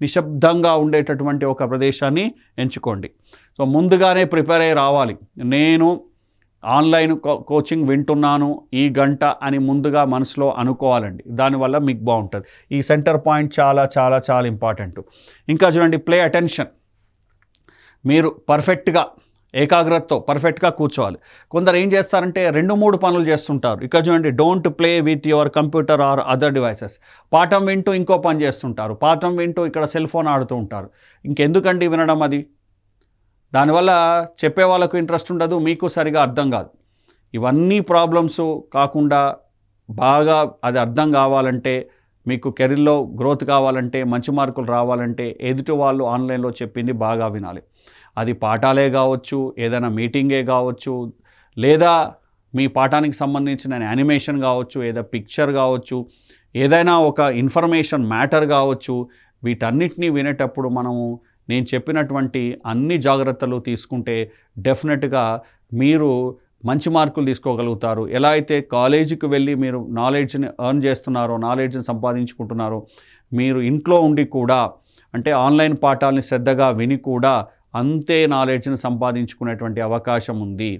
నిశ్శబ్దంగా ఉండేటటువంటి ఒక ప్రదేశాన్ని ఎంచుకోండి. సో ముందుగానే ప్రిపేర్ అయ్యి రావాలి. నేను ఆన్లైన్ కో- కోచింగ్ వింటున్నాను ఈ గంట అని ముందుగా మనసులో అనుకోవాలండి. దానివల్ల మీకు బాగుంటుంది. ఈ సెంటర్ పాయింట్ చాలా చాలా చాలా ఇంపార్టెంట్. ఇంకా చూడండి ప్లే అటెన్షన్. మీరు పర్ఫెక్ట్గా ఏకాగ్రతతో పర్ఫెక్ట్గా కూర్చోవాలి. కొందరు ఏం చేస్తారంటే రెండు మూడు పనులు చేస్తుంటారు. ఇక్కడ చూడండి don't play with your computer or other devices పాఠం వింటూ ఇంకో పని చేస్తుంటారు. పాఠం వింటూ ఇక్కడ సెల్ ఫోన్ ఆడుతూ ఉంటారు. ఇంకెందుకండి వినడం అది? దానివల్ల చెప్పే వాళ్ళకు ఇంట్రెస్ట్ ఉండదు మీకు సరిగా అర్థం కాదు. ఇవన్నీ ప్రాబ్లమ్స్ కాకుండా బాగా అది అర్థం కావాలంటే మీకు కెరీర్లో గ్రోత్ కావాలంటే మంచి మార్కులు రావాలంటే ఎదుటి వాళ్ళు ఆన్లైన్లో చెప్పింది బాగా వినాలి. అది పాఠాలే కావచ్చు ఏదైనా మీటింగే కావచ్చు లేదా మీ పాఠానికి సంబంధించిన యానిమేషన్ కావచ్చు ఏదో పిక్చర్ కావచ్చు ఏదైనా ఒక ఇన్ఫర్మేషన్ మ్యాటర్ కావచ్చు వీటన్నిటినీ వినేటప్పుడు మనము నేను చెప్పినటువంటి అన్ని జాగ్రత్తలు తీసుకుంటే డెఫినెట్గా మీరు మంచి మార్కులు తీసుకోగలుగుతారు. ఎలా అయితే కాలేజీకి వెళ్ళి మీరు నాలెడ్జ్ని ఎర్న్ చేస్తున్నారో నాలెడ్జ్ని సంపాదించుకుంటున్నారో మీరు ఇంట్లో ఉండి కూడా అంటే ఆన్లైన్ పాఠాలని శ్రద్ధగా విని కూడా అంతే నాలెడ్జ్ని సంపాదించుకునేటువంటి అవకాశం ఉంది.